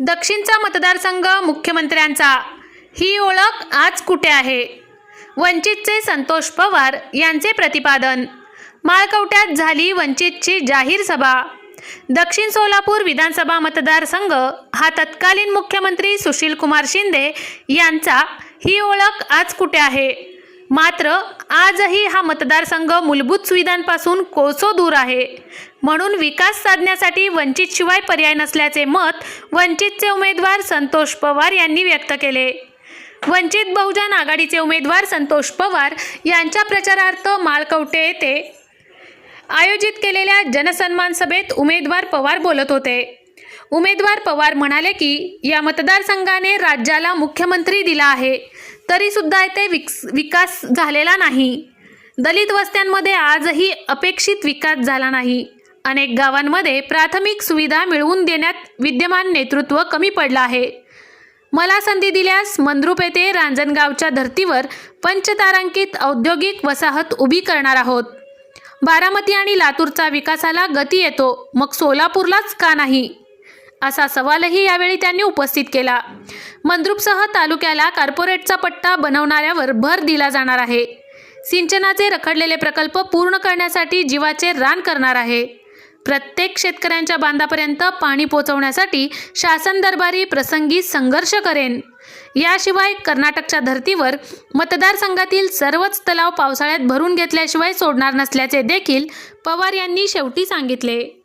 दक्षिणचा मतदारसंघ मुख्यमंत्र्यांचा. ही ओळख आज कुठे आहे? वंचितचे संतोष पवार यांचे प्रतिपादन. माळकवट्यात झाली वंचितची जाहीर सभा. दक्षिण सोलापूर विधानसभा मतदारसंघ हा तत्कालीन मुख्यमंत्री सुशीलकुमार शिंदे यांचा. ही ओळख आज कुठे आहे? मात्र आजही हा मतदारसंघ मूलभूत सुविधांपासून कोसो दूर आहे. म्हणून विकास साधण्यासाठी वंचितशिवाय पर्याय नसल्याचे मत वंचितचे उमेदवार संतोष पवार यांनी व्यक्त केले. वंचित बहुजन आघाडीचे उमेदवार संतोष पवार यांच्या प्रचारार्थ माळकवटे येथे आयोजित केलेल्या जनसन्मान सभेत उमेदवार पवार बोलत होते. उमेदवार पवार म्हणाले की या मतदारसंघाने राज्याला मुख्यमंत्री दिला आहे तरी सुद्धा येथे विक्स विकास झालेला नाही. दलित वस्त्यांमध्ये आजही अपेक्षित विकास झाला नाही. अनेक गावांमध्ये प्राथमिक सुविधा मिळवून देण्यात विद्यमान नेतृत्व कमी पडलं आहे. मला संधी दिल्यास मंद्रुप येथे रांजणगावच्या धर्तीवर पंचतारांकित औद्योगिक वसाहत उभी करणार आहोत. बारामती आणि लातूरचा विकासाला गती येतो मग सोलापूरलाच का नाही? असा सवालही यावेळी त्यांनी उपस्थित केला. मंद्रुपसह तालुक्याला कार्पोरेटचा पट्टा बनवणाऱ्यावर भर दिला जाणार आहे. सिंचनाचे रखडलेले प्रकल्प पूर्ण करण्यासाठी जीवाचे रान करणार आहे. प्रत्येक शेतकऱ्यांच्या बांधापर्यंत पाणी पोहोचवण्यासाठी शासन दरबारी प्रसंगी संघर्ष करेन. याशिवाय कर्नाटकच्या धर्तीवर मतदारसंघातील सर्वच तलाव पावसाळ्यात भरून घेतल्याशिवाय सोडणार नसल्याचे देखील पवार यांनी शेवटी सांगितले.